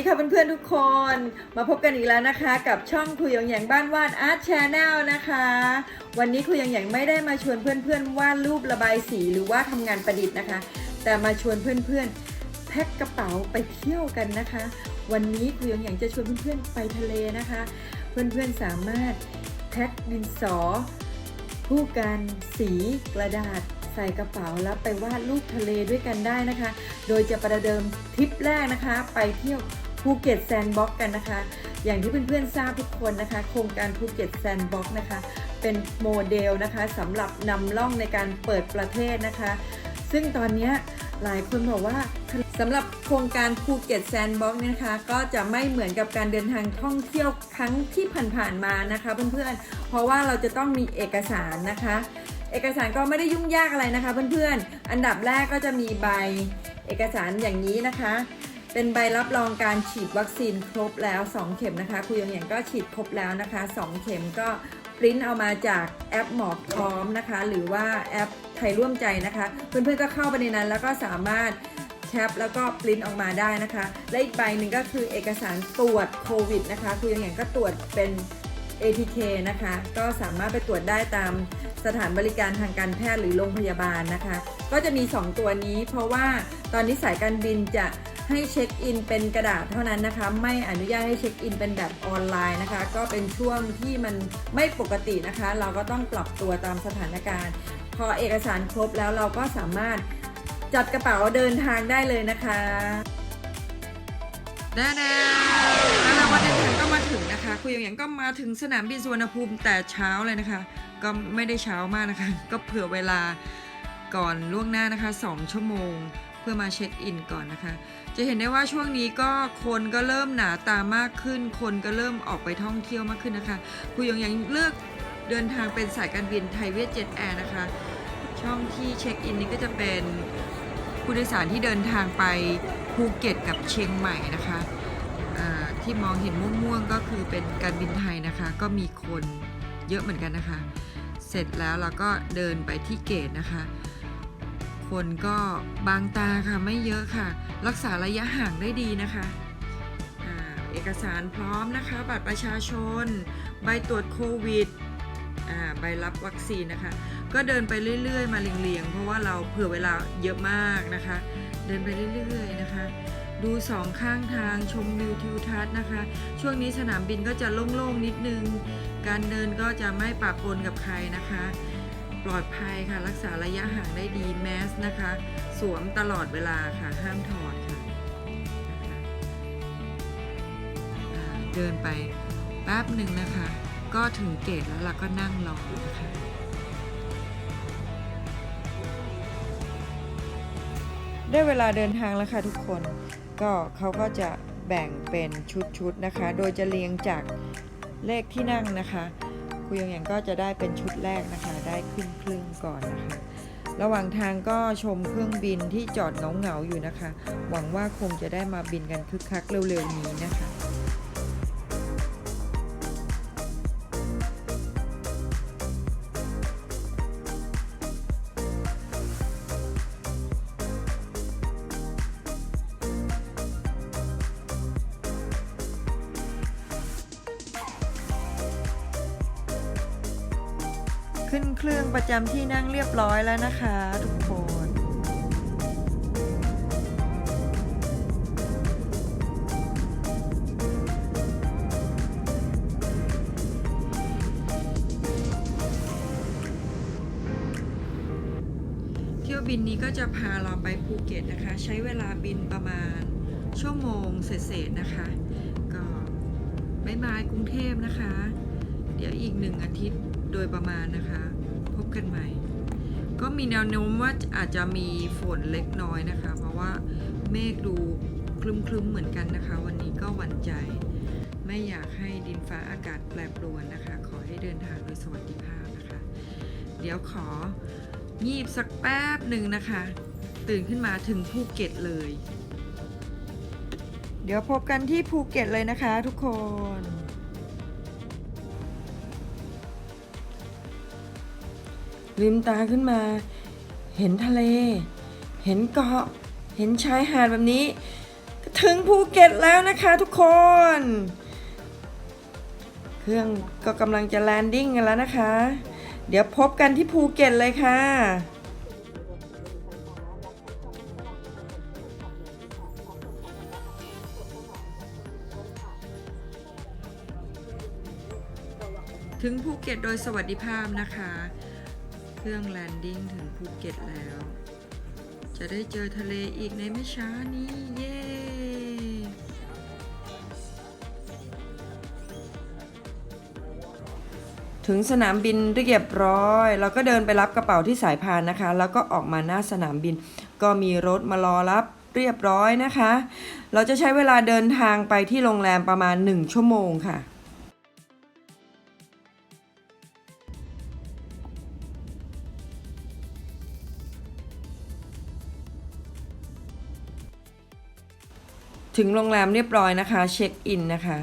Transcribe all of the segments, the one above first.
ดีค่ะเพื่อนๆทุกคน มาพบกันอีกแล้วนะคะ กับช่องคุยหยงหยางบ้านวาดอาร์ตชแนลนะคะ วันนี้คุยหยงหยางไม่ได้มาชวนเพื่อนๆวาดรูประบายสีหรือว่าทำงานประดิษฐ์นะคะ แต่มาชวนเพื่อนๆแพ็คกระเป๋าไปเที่ยวกันนะคะ วันนี้คุยหยงหยางจะชวนเพื่อนๆไปทะเลนะคะ เพื่อนๆสามารถแพ็คดินสอผู้กันสีกระดาษใส่กระเป๋าแล้วไปวาดรูปทะเลด้วยกันได้นะคะ โดยจะประเดิมทริปแรกนะคะ ไปเที่ยว ภูเก็ตแซนด์บ็อกกันนะคะ อย่างที่เพื่อนๆทราบทุกคนนะคะ โครงการภูเก็ตแซนด์บ็อกนะคะ เป็นโมเดลนะคะสำหรับนำล่องในการเปิดประเทศนะคะ ซึ่งตอนนี้หลายคนบอกว่าสำหรับโครงการภูเก็ตแซนด์บ็อกนะคะ ก็จะไม่เหมือนกับการเดินทางท่องเที่ยวครั้งที่ผ่านๆมานะคะเพื่อนๆ เพราะว่าเราจะต้องมีเอกสารนะคะ เอกสารก็ไม่ได้ยุ่งยากอะไรนะคะเพื่อนๆ อันดับแรกก็จะมีใบเอกสารอย่างนี้นะคะ เป็นใบรับรองการฉีดวัคซีนครบแล้ว 2 เข็มนะคะคุณยงอย่างก็ฉีดครบแล้วนะคะ 2 เข็มก็ปริ้นเอามาจากแอปหมอพร้อมนะคะ หรือว่าแอปไทยร่วมใจนะคะ เพื่อนๆก็เข้าไปในนั้น แล้วก็สามารถแคปแล้วก็ปริ้นออกมาได้นะคะ และอีกใบหนึ่งก็คือเอกสารตรวจโควิดนะคะคุณยงอย่างก็ตรวจเป็น ATK นะคะ ก็สามารถไปตรวจได้ตามสถานบริการทางการแพทย์หรือโรงพยาบาลนะคะ ก็จะมี 2 ตัวนี้ เพราะว่าตอนนี้สายการบินจะให้เช็คอินเป็นกระดาษเท่านั้นนะคะ ไม่อนุญาตให้เช็คอินเป็นแบบออนไลน์นะคะ ก็เป็นช่วงที่มันไม่ปกตินะคะ เราก็ต้องปรับตัวตามสถานการณ์ พอเอกสารครบแล้วเราก็สามารถจัดกระเป๋าเดินทางได้เลยนะคะ แน่ๆแล้ววันเดินทางก็มาถึงนะคะ คุยอย่างก็มาถึงสนามบินสุวรรณภูมิแต่เช้าเลยนะคะ ก็ไม่ได้เช้ามากนะคะ ก็เผื่อเวลาก่อนล่วงหน้านะคะ 2 ชั่วโมง เพื่อมาเช็คอินก่อนนะคะ จะเห็นได้ว่าช่วงนี้ก็คนก็เริ่มหนาตามากขึ้น คนก็เริ่มออกไปท่องเที่ยวมากขึ้นนะคะคุยอย่างยังเลือกเดินทางเป็นสายการบินไทยเวทเจ็ตแอร์นะคะ ช่องที่เช็คอินนี้ก็จะเป็นผู้โดยสารที่เดินทางไป ภูเก็ตกับเชียงใหม่นะคะที่มองเห็นม่วงๆก็คือเป็นการบินไทยนะคะ ก็มีคนเยอะเหมือนกันนะคะ เสร็จแล้วเราก็เดินไปที่เกตนะคะ คนก็บางตาค่ะไม่เยอะค่ะ รักษาระยะห่างได้ดีนะคะอ่าเอกสารพร้อมนะคะ บัตรประชาชน ใบตรวจโควิดใบรับวัคซีนนะคะ ก็เดินไปเรื่อยๆ มาเรียงๆ เพราะว่าเราเผื่อเวลาเยอะมากนะคะ ดินไปเรื่อยๆนะคะ ดูสองข้างทางชมวิวทิวทัศน์นะคะ ช่วงนี้สนามบินก็จะโล่งๆนิดนึง การเดินก็จะไม่ปะปนกับใครนะคะ ปลอดภัยค่ะรักษาระยะห่างได้ดีแมสนะคะ สวมตลอดเวลาค่ะห้ามถอดค่ะะคะเดินไปแป๊บหนึ่งนะคะ ก็ถึงเกตแล้วเราก็นั่งรอนะคะ ได้เวลาเดินทางแล้วค่ะทุกคน ก็เขาก็จะแบ่งเป็นชุดๆนะคะ โดยจะเรียงจากเลขที่นั่งนะคะคุยอย่างอย่างก็จะได้เป็นชุดแรกนะคะ ได้ขึ้นเครื่องก่อนนะคะ ระหว่างทางก็ชมเครื่องบินที่จอดเหงาๆอยู่นะคะ หวังว่าคงจะได้มาบินกันคึกคักเร็วๆนี้นะคะ ขึ้นเครื่องประจำที่นั่งเรียบร้อยแล้วนะคะ ทุกคนเที่ยวบินนี้ก็จะพาเราไปภูเก็ตนะคะ ใช้เวลาบินประมาณชั่วโมงเศษๆนะคะ ก็บายบายกรุงเทพนะคะ เดี๋ยวอีกหนึ่งอาทิตย์ โดยประมาณนะคะ พบกันใหม่ ก็มีแนวโน้มว่าอาจจะมีฝนเล็กน้อยนะคะ เพราะว่าเมฆดูคลึ้มๆเหมือนกันนะคะ วันนี้ก็หวั่นใจ ไม่อยากให้ดินฟ้าอากาศแปรปรวนนะคะ ขอให้เดินทางโดยสวัสดิภาพนะคะ เดี๋ยวของีบสักแป๊บหนึ่งนะคะ ตื่นขึ้นมาถึงภูเก็ตเลย เดี๋ยวพบกันที่ภูเก็ตเลยนะคะทุกคน ลืมตาขึ้นมา เห็นทะเล เห็นเกาะ เห็นชายหาดแบบนี้ ถึงภูเก็ตแล้วนะคะทุกคน เครื่องก็กำลังจะแลนดิ้งกันแล้วนะคะ เดี๋ยวพบกันที่ภูเก็ตเลยค่ะถึงภูเก็ตโดยสวัสดิภาพนะคะ เครื่องแลนดิ้งถึงภูเก็ตแล้ว จะได้เจอทะเลอีกในไม่ช้านี้เย้ถึงสนามบินเรียบร้อยเราก็เดินไปรับกระเป๋าที่สายพานนะคะ แล้วก็ออกมาหน้าสนามบิน ก็มีรถมารอรับเรียบร้อยนะคะ เราจะใช้เวลาเดินทางไปที่โรงแรมประมาณ 1 ชั่วโมงค่ะ ถึงโรงแรมเรียบร้อยนะคะ เช็คอินนะคะ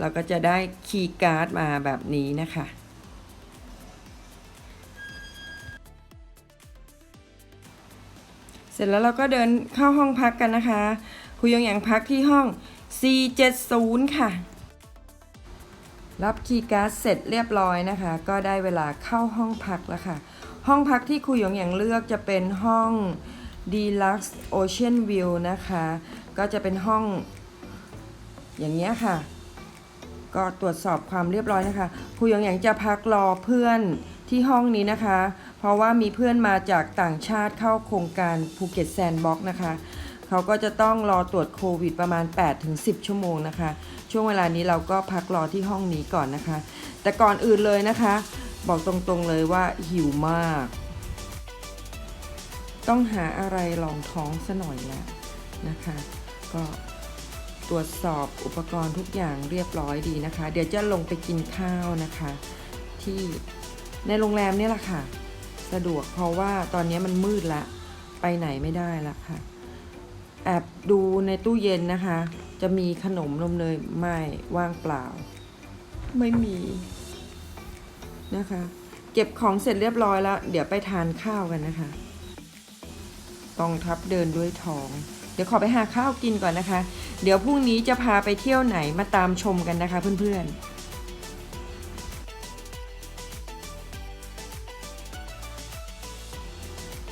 เราก็จะได้คีย์การ์ดมาแบบนี้นะคะเสร็จแล้วเราก็เดินเข้าห้องพักกันนะคะคุยยงอย่างพักที่ห้อง470 ค่ะ รับคีย์การ์ดเสร็จเรียบร้อยนะคะ ก็ได้เวลาเข้าห้องพักแล้วค่ะ ห้องพักที่คุยยงอย่างเลือกจะเป็นห้อง Deluxe Ocean View นะคะ ก็จะเป็นห้องอย่างเงี้ยค่ะ ก็ตรวจสอบความเรียบร้อยนะคะครูหยงหยางจะพักรอเพื่อนที่ห้องนี้นะคะ เพราะว่ามีเพื่อนมาจากต่างชาติเข้าโครงการภูเก็ตแซนด์บ็อกนะคะ เขาก็จะต้องรอตรวจโควิดประมาณ 8-10 ชั่วโมงนะคะ ช่วงเวลานี้เราก็พักรอที่ห้องนี้ก่อนนะคะ แต่ก่อนอื่นเลยนะคะ บอกตรงๆเลยว่าหิวมาก ต้องหาอะไรรองท้องซะหน่อยแล้วนะคะ ก็ตรวจสอบอุปกรณ์ทุกอย่างเรียบร้อยดีนะคะ เดี๋ยวจะลงไปกินข้าวนะคะ ที่ในโรงแรมเนี่ยแหละค่ะ สะดวกเพราะว่าตอนนี้มันมืดละ ไปไหนไม่ได้ละค่ะ แอบดูในตู้เย็นนะคะ จะมีขนมนมเนยไม่ว่างเปล่า ไม่มีนะคะ เก็บของเสร็จเรียบร้อยแล้ว เดี๋ยวไปทานข้าวกันนะคะต้องทับเดินด้วยท้อง เดี๋ยวขอไปหาข้าวกินก่อนนะคะ เดี๋ยวพรุ่งนี้จะพาไปเที่ยวไหนมาตามชมกันนะคะเพื่อนๆ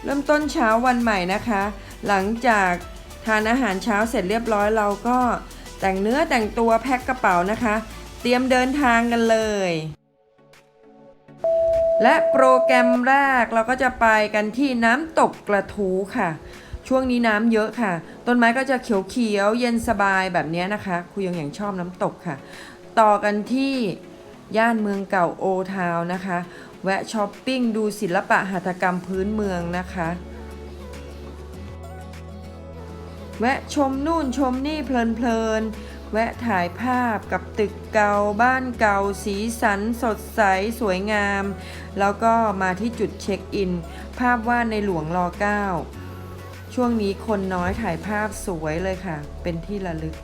เริ่มต้นเช้าวันใหม่นะคะ หลังจากทานอาหารเช้าเสร็จเรียบร้อยเราก็แต่งเนื้อแต่งตัวแพ็คกระเป๋านะคะ เตรียมเดินทางกันเลย และโปรแกรมแรกเราก็จะไปกันที่น้ำตกกระทูค่ะ ช่วงนี้น้ำเยอะค่ะ ต้นไม้ก็จะเขียวๆเย็นสบายแบบนี้นะคะคุยยังอย่างชอบน้ำตกค่ะ ต่อกันที่ย่านเมืองเก่าโอทาวนะคะ แวะช้อปปิ้งดูศิลปะหัตถกรรมพื้นเมืองนะคะ แวะชมนู่นชมนี่เพลินๆ แวะถ่ายภาพกับตึกเก่าบ้านเก่าสีสันสดใสสวยงาม แล้วก็มาที่จุดเช็คอิน ภาพวาดในหลวงรอเก้า ช่วงนี้คนน้อยถ่ายภาพสวยเลยค่ะ เป็นที่ระลึก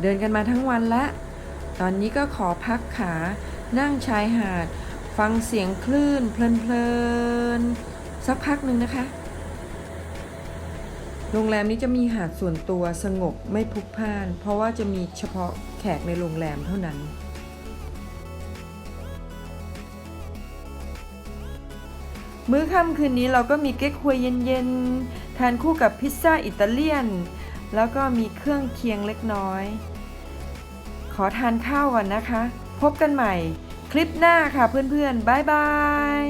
เดินกันมาทั้งวันละ ตอนนี้ก็ขอพักขา นั่งชายหาด ฟังเสียงคลื่นเพลินๆ สักพักหนึ่งนะคะ โรงแรมนี้จะมีหาดส่วนตัวสงบไม่พลุกพล่าน เพราะว่าจะมีเฉพาะแขกในโรงแรมเท่านั้น มื้อค่ำคืนนี้เราก็มีเก๊กฮวยเย็นๆ ทานคู่กับพิซซ่าอิตาเลียน แล้วก็มีเครื่องเคียงเล็กน้อย ขอทานข้าวก่อนนะคะ พบกันใหม่ คลิปหน้าค่ะเพื่อนๆ บ๊ายบาย